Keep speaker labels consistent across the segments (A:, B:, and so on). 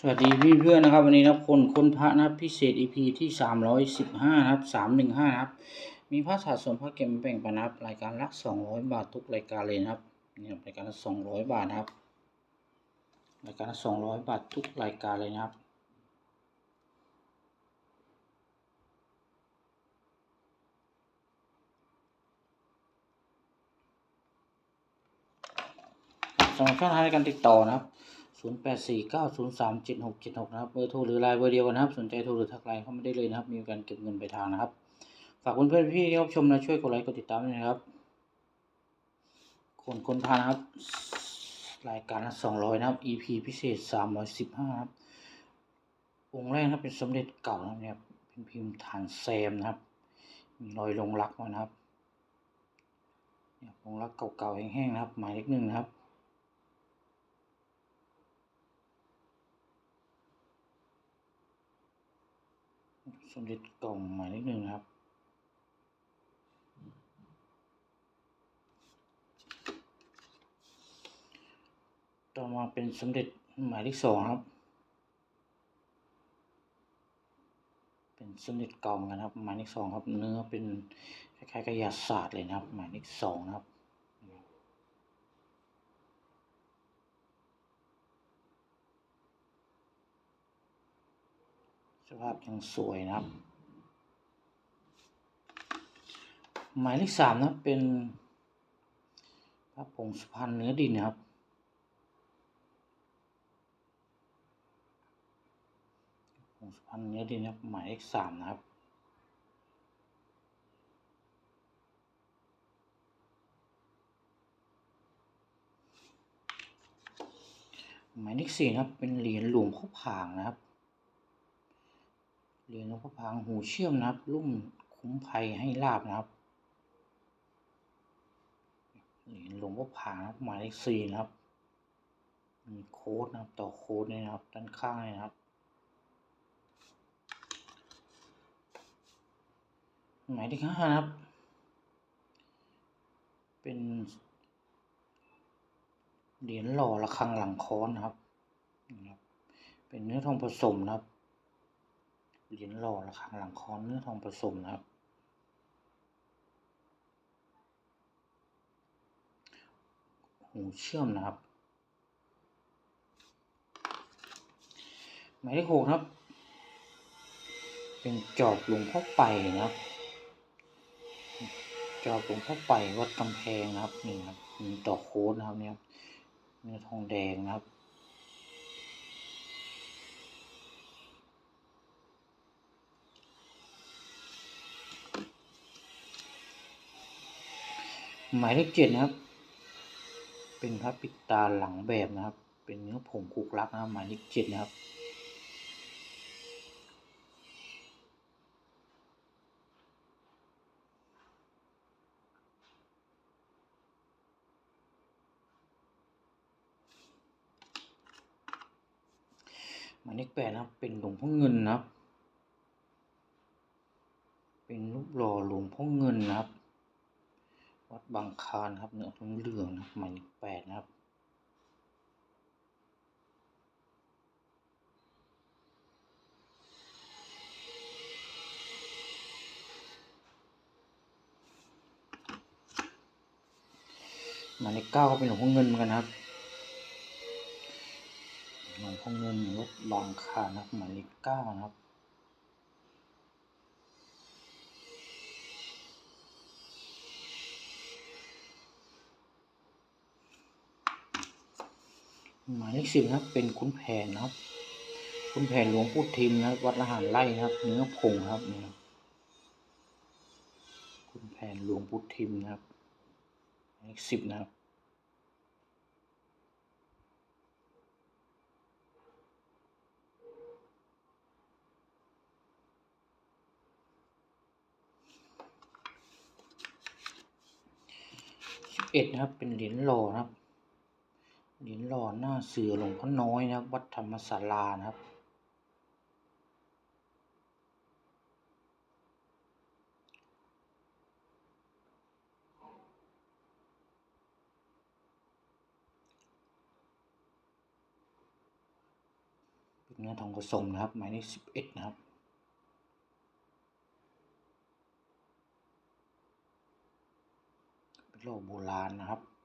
A: สวัสดีพี่เพื่อนนะครับ วันนี้นะครับคนค้นพระนับพิเศษ EP ที่สามร้อยสิบห้านะครับสามหนึ่งห้านะครับ มีพระสะสมพระเก็บมาแบ่งปันนะครับรายการละสองร้อยบาททุกรายการเลยนะครับนี่ครับรายการละสองร้อยบาทนะครับ รายการละสองร้อยบาททุกรายการเลยนะครับสำหรับช่องทางในการติดต่อนะครับ 0849037676 นะครับ เบอร์โทรหรือไลน์เบอร์เดียวกันนะครับ สนใจโทรหรือทักไลน์เข้ามาได้เลยนะครับ มีการเก็บเงินไปลายทางนะครับ ฝากเพื่อนๆพี่ที่รับชมนะช่วยกดไลค์กดติดตามด้วยนะครับ คนคนพานะครับ รายการละ200 นะครับ EP พิเศษ 315 ครับ องค์แรกนะครับเป็นสมเด็จเก่านะครับเนี่ยเป็นพิมพ์ฐานแซมนะครับ มีรอยลงรักมานะครับเนี่ยลงรักเก่าๆแห้งๆนะครับ หมายเลขหนึ่งนะครับ สมเด็จกล่องหมายเลขหนึ่งครับ ต่อมาเป็นสมเด็จหมายเลขสองครับ เป็นสมเด็จเก่าเหมือนกันครับ หมายเลขสองครับ เนื้อเป็นคล้ายๆกระยาศาสตร์เลยนะครับ หมายเลขสองนะครับ สภาพยังสวยนะครับ หมายเลขสามนะเป็นพระผงสุพรรณเนื้อดินนะครับผงสุพรรณเนื้อดินนะครับ หมายเลขสามนะครับหมายเลขสี่นะครับ เป็นเหรียญหลวงพ่อผางนะครับ เหรียญหลวงพ่อผางหูเชื่อมนะครับรุ่มคุ้มภัยให้ลาบนะครับเหรียญหลวงพ่อผางนะครับหมายเลขสี่นะครับ มีโค้ดนะครับ ต่อโค้ดเนี่ยนะครับ ด้านข้างเนี่ยนะครับ หมายเลขห้านะครับ เป็นเหรียญหล่อระฆังหลังค้อนนะครับ เป็นเนื้อทองผสมนะครับ เหรียญหล่อระฆังหลังค้อนเนื้อทองผสมนะครับ หูเชื่อมนะครับ หมายเลขหกครับ เป็นจอบหลวงพ่อไปนะครับ จอบหลวงพ่อไปวัดกำแพงนะครับนี่ครับมีต่อโค้ดนะครับเนี่ยเนื้อทองแดงนะครับ หมายเลขเจ็ดนะครับ เป็นพระปิดตาหลังแบบนะครับ เป็นเนื้อผงคุกลักนะครับ หมายเลขเจ็ดนะครับ หมายเลขแปดนะครับ เป็นหลวงพ่อเงินนะครับ เป็นรูปหล่อหลวงพ่อเงินนะครับ วัดบางคานครับเนื้อทองเหลืองนะครับหมายเลขแปดนะครับหมายเลขเก้าก็เป็นหลวงพ่อเงินเหมือนกันครับหลวงพ่อเงินวัดบางคานนะครับหมายเลขเก้านะครับ หมายเลขสิบนะครับเป็นคุณแผนนะครับ คุณแผนหลวงปู่ทิมนะวัดละหารไร่นะครับ เนื้อผงครับนี่ครับคุณแผนหลวงปู่ทิมนะครับหมายเลขสิบนะครับสิบเอ็ดนะครับเป็นเหรียญหล่อนะครับ เหรียญหล่อหน้าเสือหลวงพ่อน้อยนะครับ วัดธรรมศาลานะครับเป็นเนื้อทองผสมนะครับ หมายเลขสิบเอ็ดนะครับเป็นโลโบราณนะครับ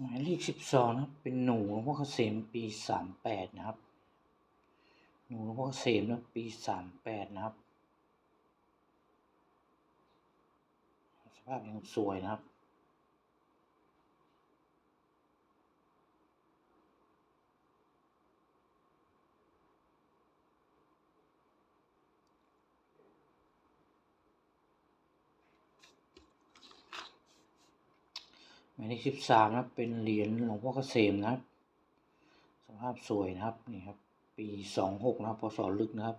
A: หมายเลขสิบสองนะครับ เป็นหนูหลวงพ่อเกษมปีสามแปดนะครับ หนูหลวงพ่อเกษมนะปีสามแปดนะครับ สภาพยังสวยนะครับ หมายเลขสิบสามนะเป็นเหรียญหลวงพ่อเกษมนะสภาพสวยนะครับนี่ครับ ปีสองหกนะครับพศลึกนะครับ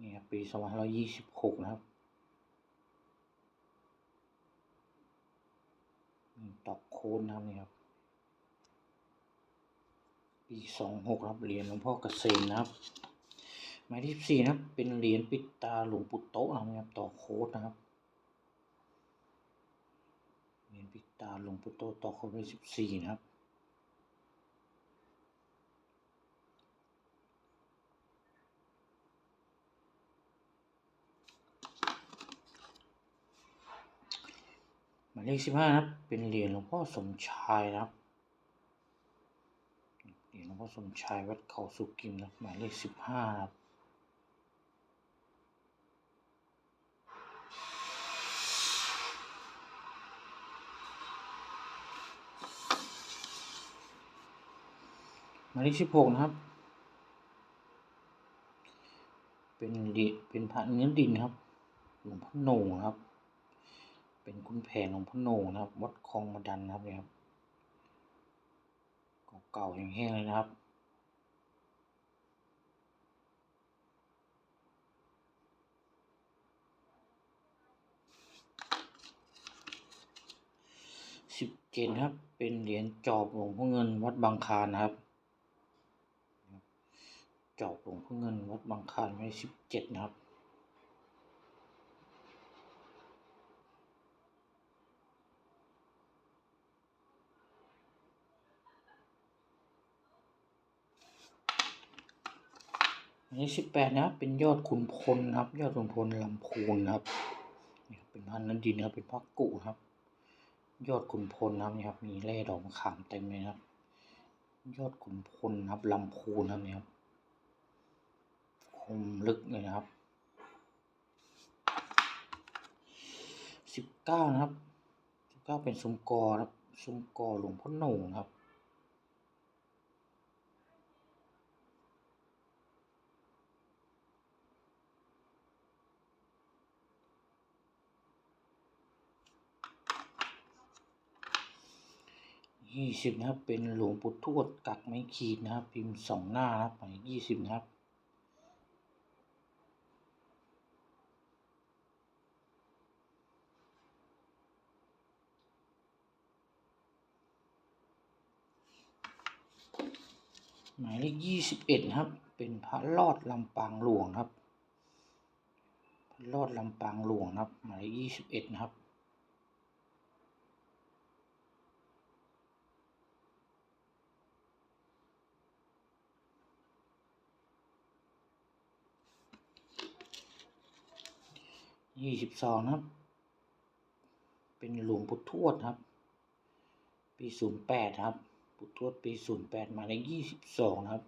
A: นี่ครับปีสองพันร้อยยี่สิบหกนะครับตอกโคนนะครับนี่ครับ ปีสองหกครับเหรียญหลวงพ่อเกษมนะครับหมายเลขสี่นะครับเป็นเหรียญปิดตาหลวงปู่โตนะครับตอกโค้ดนะครับ เียญปิตาหลวงปู่โตตอค้ดไปสิบสี่นะครับหมายเลขสิบห้านะครับ เป็นเหรียญหลวงพ่อสมชายนะครับ เหรียญหลวงพ่อสมชายวัดเขาสุกิมนะหมายเลขสิบห้าครับ หมายเลขสิบหกนะครับ เป็นเหรียญเป็นพระเนื้อดินครับ หลวงพ่อโหน่งครับ เป็นคุณแผนหลวงพ่อโหน่งนะครับ วัดคลองมาดันนะครับเนี่ยครับเก่าๆแห้งๆเลยนะครับสิบเจ็ดครับ เป็นเหรียญจอบหลวงพ่อเงินวัดบางคานนะครับ จอบหลวงพ่อเงินวัดบางคานไว้สิบเจ็ดนะครับ อันนี้สิบแปดนะเป็นยอดขุนพลนะครับ ยอดขุนพลลำพูนครับนี่เป็นพันนั้นดินะครับ เป็นพักกุครับ ยอดขุนพลนะครับนี่ครับ มีแร่ดอกมะขามเต็มเลยครับ ยอดขุนพลนะครับลำพูนนะครับนี่ครับ คมลึกเลยนะครับสิบเก้านะครับสิบเก้าเป็นซุ้มกอนะครับซุ้มกอหลวงพ่อหนุ่งครับยี่สิบนะครับ เป็นหลวงปู่ทวดกักไม้ขีดนะครับ พิมพ์สองหน้านะครับหมายยี่สิบนะครับ หมาย เลขยี่สิบเอ็ดครับ เป็นพระลอดลำปางหลวงครับ พระลอดลำปางหลวงครับ หมายเลขยี่สิบเอ็ดนะครับยี่สิบสองครับ เป็นหลวงปู่ทวดครับ ปีศูนย์แปดครับ ปู่ทวดปีศูนย์แปดมาในยี่สิบสองครับ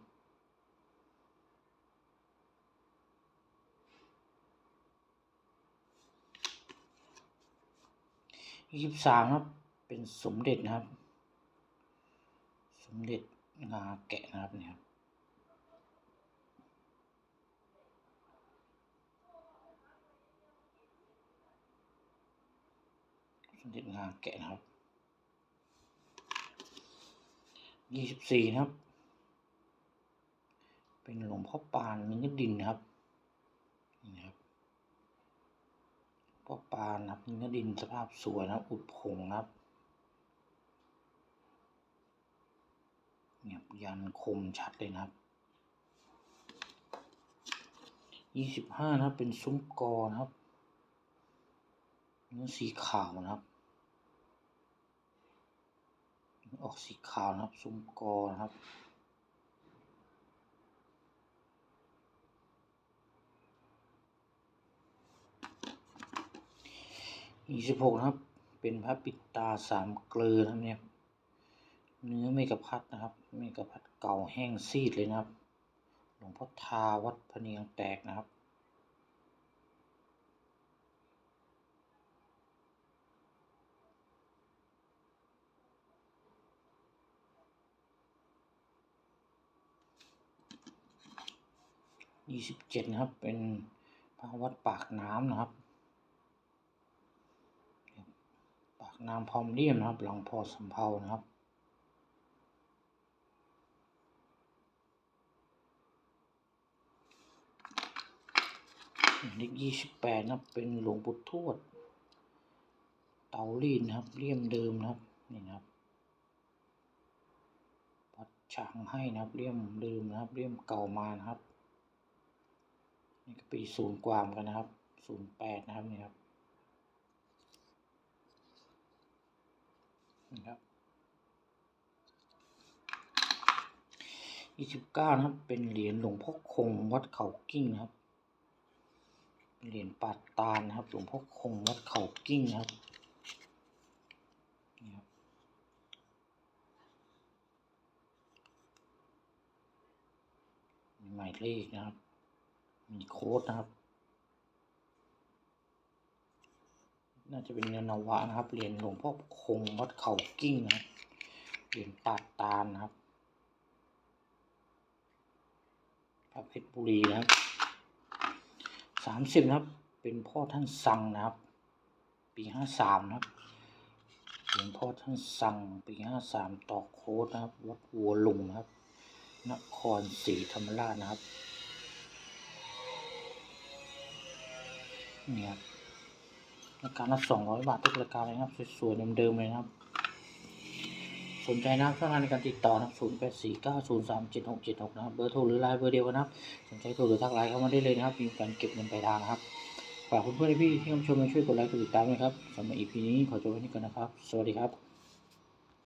A: ยี่สิบสามครับ เป็นสมเด็จนะครับ สมเด็จงาแกะนะครับเนี่ยสมเด็จงาแกะนะครับ ยี่สิบสี่นะครับ เป็นหลวงพ่อปานเนื้อดินนะครับนี่นะครับพ่อปานนะครับเนื้อดินสภาพสวยนะอุดผงนะครับเนี่ยยันคมชัดเลยนะครับยี่สิบห้านะครับเป็นซุ้มกอนะครับเนื้อสีขาวนะครับ ออกสีขาวนะครับ ซุ้มกอนะครับ ยี่สิบหกนะครับ เป็นพระปิดตาสามเกลือนะครับเนี่ยเนื้อเมกะพัดนะครับ เมกะพัดเก่าแห้งซีดเลยนะครับ หลวงพ่อทาวัดพะเนียงแตกนะครับ ยี่สิบเจ็ดนะครับ เป็นพระวัดปากน้ำนะครับ ปากน้ำพร้อมเลี่ยมนะครับ หลังพอสำเภานะครับเลขยี่สิบแปดนะครับ เป็นหลวงปู่ทวด เตาลีนนะครับ เลี่ยมเดิมนะครับ นี่นะครับวัดช้างให้นะครับ เลี่ยมเดิมนะครับ เลี่ยมเก่ามานะครับ นี่ก็ปีศูนย์กว่าเหมือนกันนะครับศูนย์แปดนะครับนี่ครับนี่ครับยี่สิบเก้านะครับ เป็นเหรียญหลวงพ่อคงวัดเขากิ้งนะครับ เหรียญปาดตาลนะครับ หลวงพ่อคงวัดเขากิ้งนะครับนี่ครับมีหมายเลขนะครับ มีโค้ดนะครับ น่าจะเป็นเงินนวะนะครับเหรียญหลวงพ่อคงวัดเขากิ้งนะครับเหรียญปาดตาลนะครับพระเพชรบุรีนะครับสามสิบนะครับ เป็นพ่อท่านสั่งนะครับ ปีห้าสามนะครับเหรียญพ่อท่านสั่งปีห้าสามต่อโค้ดนะครับ วัดวัวลุงนะครับ นครศรีธรรมราชนะครับ นี่ครับรายการละสองร้อยบาททุกรายการเลยนะครับสวยๆเดิมๆเลยนะครับ สนใจนะครับช่องทางในการติดต่อนะศูนย์แปดสี่เก้าศูนย์สามเจ็ดหกเจ็ดหกนะครับเบอร์โทรหรือไลน์เบอร์เดียวกันนะครับสนใจโทรหรือทักไลน์เข้ามาได้เลยนะครับมีการเก็บเงินปลายทางนะครับฝากเพื่อนๆพี่ที่ชมมาช่วยกดไลค์กดติดตามด้ครับสำหรับ EP นี้ขอจบไว้ที่ก่อนนะครับ สวัสดีครับ